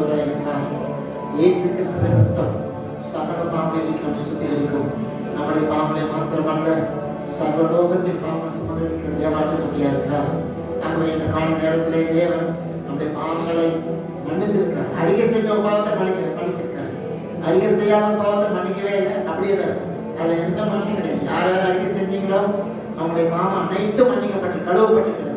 நீதி இயேசு கிறிஸ்துவின் ரத்தம் சகல பாவங்களை நீக்கி நம்மை சுத்திகரிக்கும். நம்முடைய பாவங்களை மாத்திரமல்ல சர்வலோகத்தின் பாவம் சுமந்திருக்கிற தேவாலயத்தியா இருக்கிறார் ஆகவே இந்த கால நேரத்திலே தேவன் நம்முடைய பாவங்களை மன்னித்திருக்கிறார். அறிக்கை செஞ்ச பாவத்தை மன்னிக்க மன்னிச்சிருக்கிறார். அறிக்கை செய்யாத பாவத்தை மன்னிக்கவே இல்லை அப்படியே தான் அதுல எந்த மாற்றம் கிடையாது. யார் யார் அறிக்கை செஞ்சீங்களோ அவங்களுடைய பாவம் அனைத்தும் மன்னிக்கப்பட்டு கழுவப்பட்டிருக்கிறது.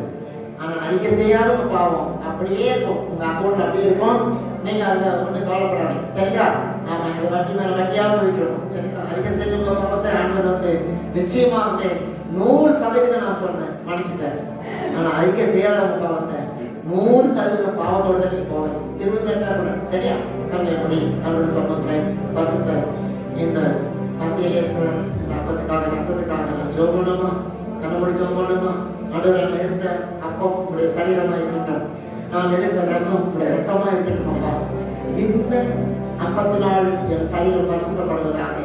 ஆனா அறிக்கை செய்யாத பாவம் அப்படியே இருக்கும். உங்க அக்கௌண்ட் அப்படியே இருக்கும். நீங்கள் அதை ஒன்றும் கவலைப்படாதீங்க சரிங்களா ஆமாம் இது வட்டி மேலே வட்டியாக போயிட்டு இருக்கோம் சரிங்களா அறிக்கை செல்லும் உங்க பாவத்தை ஆண்டவர் வந்து நிச்சயமாக நூறு சதவீதம் நான் சொன்னேன் மன்னிச்சுட்டாரு ஆனால் அறிக்கை செய்யாதவங்க பாவத்தை நூறு சதவீதம் பாவத்தோடு தான் நீ போவேன் திருவிழா கூட சரியா கண்ணை படி அவருடைய சமூகத்தில் பசுத்த இந்த பந்தியில் இருக்கிற இந்த அப்பத்துக்காக ரசத்துக்காக நான் ஜோம் பண்ணுமா கண்ணபடி ஜோம் பண்ணுமா நடுவில் இருந்த அப்பம் உடைய சரீரமா நான் எடுக்கிற ரசம் உடைய ரத்தமா இருக்கட்டும் அப்பா. இந்த அப்பத்தினால் என் சரீரம் பசுத்தப்படுவதாக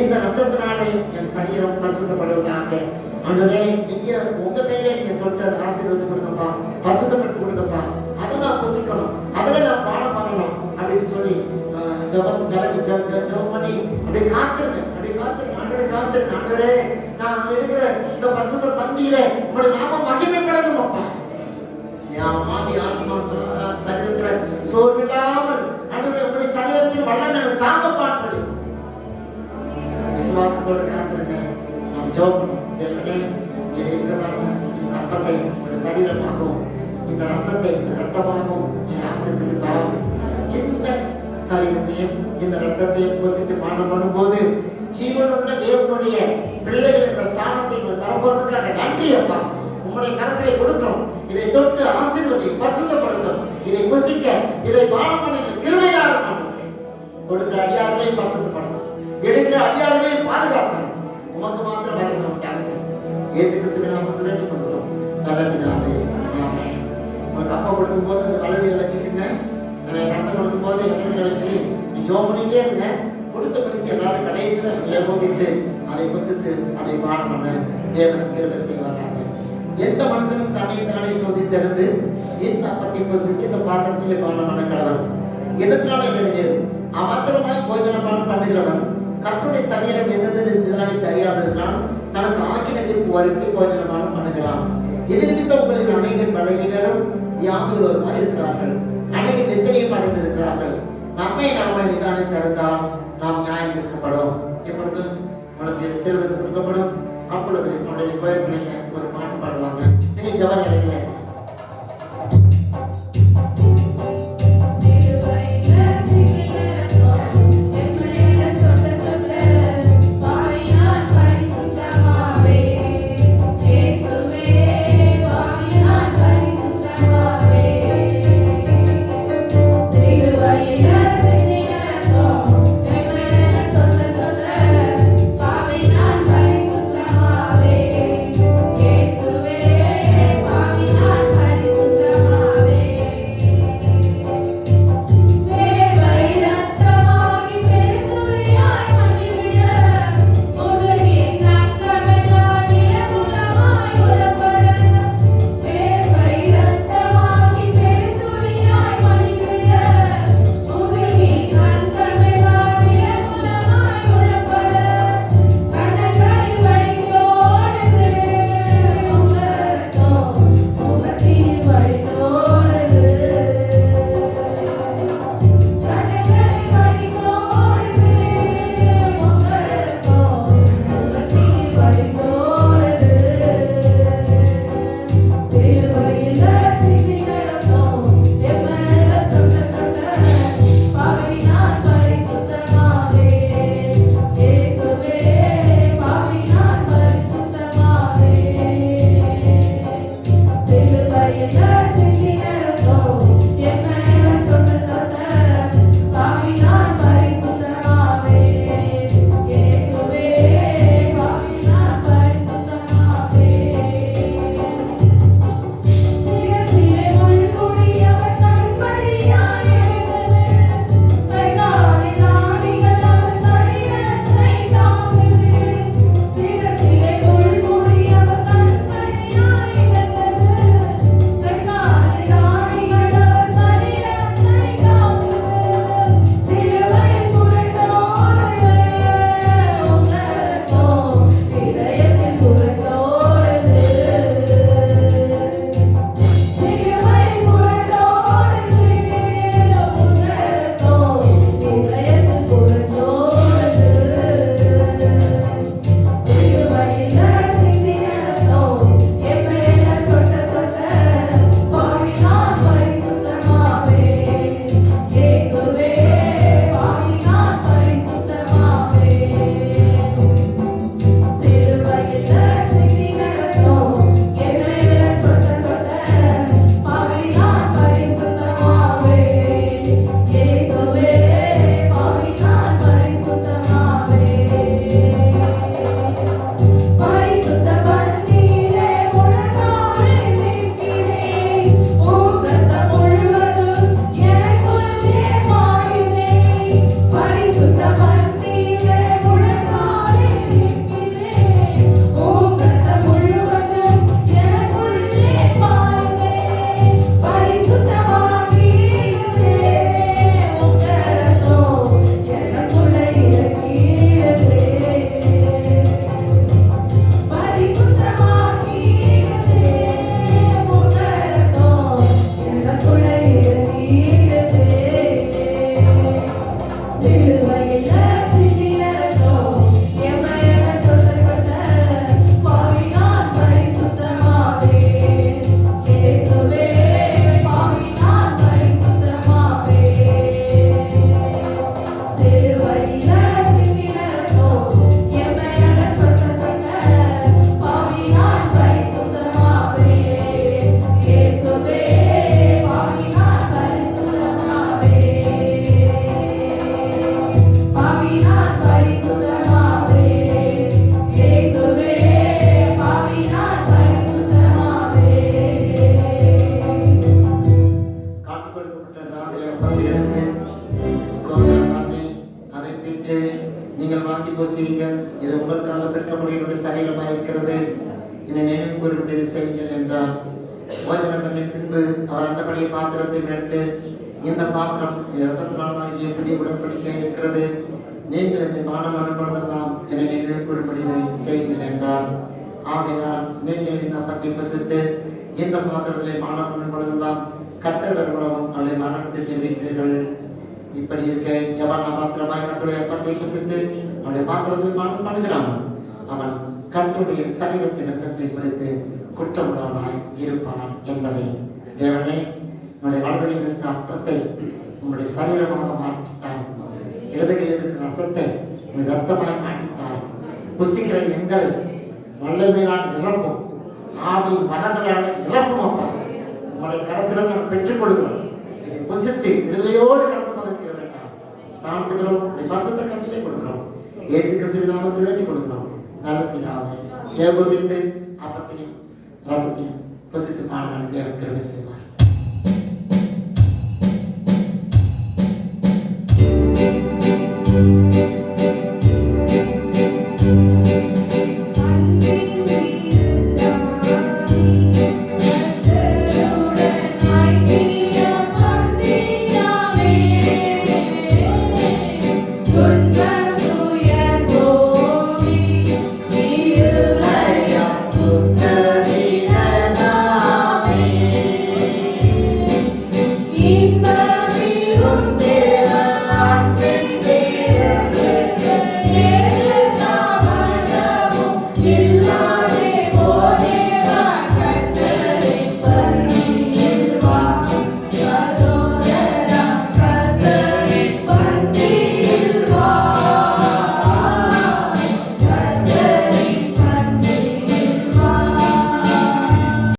இந்த ரசத்தினாலே என் சரீரம் பசுத்தப்படுவதாக அன்றே நீங்க உங்க மேலே நீங்க தொட்டு அதை ஆசீர்வதி கொடுங்கப்பா. பசுத்தப்பட்டு கொடுங்கப்பா. அதை நான் புசிக்கணும். அதில் நான் பாடம் பண்ணணும் அப்படின்னு சொல்லி ஜபம் ஜெபம் ஜபம் ஜெபம் ஜெபம் பண்ணி அப்படியே காத்திருங்க. அப்படியே காத்திருங்க. ஆண்டவரே காத்திருங்க. ஆண்டவரே நான் எடுக்கிற இந்த பசுத்த பந்தியில உங்களுடைய நாம மகிமைப்படணும் அப்பா என் மாமி ஆத்மா ச- சரீரத்துல சோர்வில்லாமல் ஆண்டவரே உங்களுடைய சரீரத்தின் வல்லம் எனக்கு தாங்கப்பான்னு சொல்லி. விசுவாசத்தோடு காத்திருங்க. நாம் ஜெபம் தேவனே என் இருக்கிறதான இந்த அப்பத்தை உங்களுடைய சரீரமாகவும் இந்த ரசத்தை இந்த ரத்தமாகவும் என் ஆசைக்கு தாரும் இந்த சரீரத்தையும் இந்த ரத்தத்தையும் பூசித்து பானம் பண்ணும்போது ஜீவனுள்ள தேவனுடைய பிள்ளைகள் என்ற ஸ்தானத்தை உங்களுக்கு தரப்போறதுக்காக நன்றி அப்பா உங்களுடைய கரத்திலே கொடுக்கிறோம். இதை தொட்டு ஆசீர்வதி பசுத்தப்படுத்தும் இதை புசிக்க இதை பானம் பண்ணி கிருமையாக கொடுக்க கொடுக்கிற அடியார்களையும் பசுத்தப்படுத்தும் எடுக்கிற அடியார்களையும் பாதுகாக்கணும் உமக்கு மாத்திரம் மகிமை இயேசு கிறிஸ்துவை நாம வேண்டிக் கொடுக்கிறோம் நல்ல ஆமே உனக்கு உங்களுக்கு அப்பா கொடுக்கும்போது அந்த வலதையை வச்சுக்கோங்க. கஷ்டம் கொடுக்கும் போது இடத்துல வச்சு நீ ஜோம் பண்ணிட்டே இருங்க. கொடுத்து பிடிச்சு எல்லாரும் கடைசியில் ஏகோபித்து அதை புசித்து அதை பானம் பண்ண தேவன் கிருபை செய்வாராக. எந்த மனுஷனும் தன்னை தானே சோதித்திருந்து இந்த அப்பத்தை புசித்து இந்த பாத்திரத்திலே பானம் பண்ண கடவன் இடத்தினால என்ன வேண்டியது அமாத்திரமாய் போஜனபானம் பண்ணுகிறவன் கற்றுடைய சரீரம் என்னது நிதானித்து அறியாததினால் தனக்கு ஆக்கினத்திற்கு வரும்படி போஜனமான பண்ணுகிறான். இது நிமித்தம் உங்களில் அநேகர் பலவீனரும் வியாதியுள்ளவருமாய் இருக்கிறார்கள். அநேகர் நித்திரையும் அடைந்திருக்கிறார்கள். அந்தபடி பாத்திரத்தை எடுத்து இந்த பாத்திரம் இரத்தத்தினாலாகிய புதிய உடன்படிக்கை இருக்கிறது. நீங்கள் இந்த மானம் அனுப்புவதெல்லாம் என நினைவு கூறும்படி செய்யுங்கள் என்றார். ஆகையால் நீங்கள் இந்த அப்பத்தை பசித்து இந்த பாத்திரத்திலே மானம் அனுப்புவதெல்லாம் கட்டர் வருமானமும் அவளை மரணத்தை தெரிவிக்கிறீர்கள். இப்படி இருக்க எவன் பாத்திரமாய் கத்துடைய அப்பத்தை பசித்து அவனுடைய பாத்திரத்தில் மானம் பண்ணுகிறான்? அவன் கத்துடைய சரீரத்தின் ரத்தத்தை குறித்து குற்றமுள்ளவனாய் இருப்பான் என்பதை தேவனே உங்களுடைய வலதையில் இருக்கிற அப்பத்தை உங்களுடைய சரீரமாக மாற்றித்தான் இடதுகளில் இருக்கிற ரசத்தை உங்கள் ரத்தமாய் மாற்றித்தான் புசிக்கிற எங்களை வல்லமையினால் நிரப்பும். ஆவி மனங்களால் நிரப்பும் அப்பா உங்களுடைய கரத்தில் நாம் பெற்றுக் கொடுக்கிறோம். இதை புசித்து விடுதலையோடு கடந்து போகிற வேண்டாம். தாழ்த்துகிறோம். பசுத்த கருத்திலே கொடுக்கிறோம். இயேசு கிறிஸ்துவின் நாமத்தில் வேண்டி கொடுக்கிறோம். நல்ல பிதாவே ஏகோபித்து அப்பத்தையும் ரசத்தையும் புசித்து பாடுவான தேவன் கிருபை செய்வார்.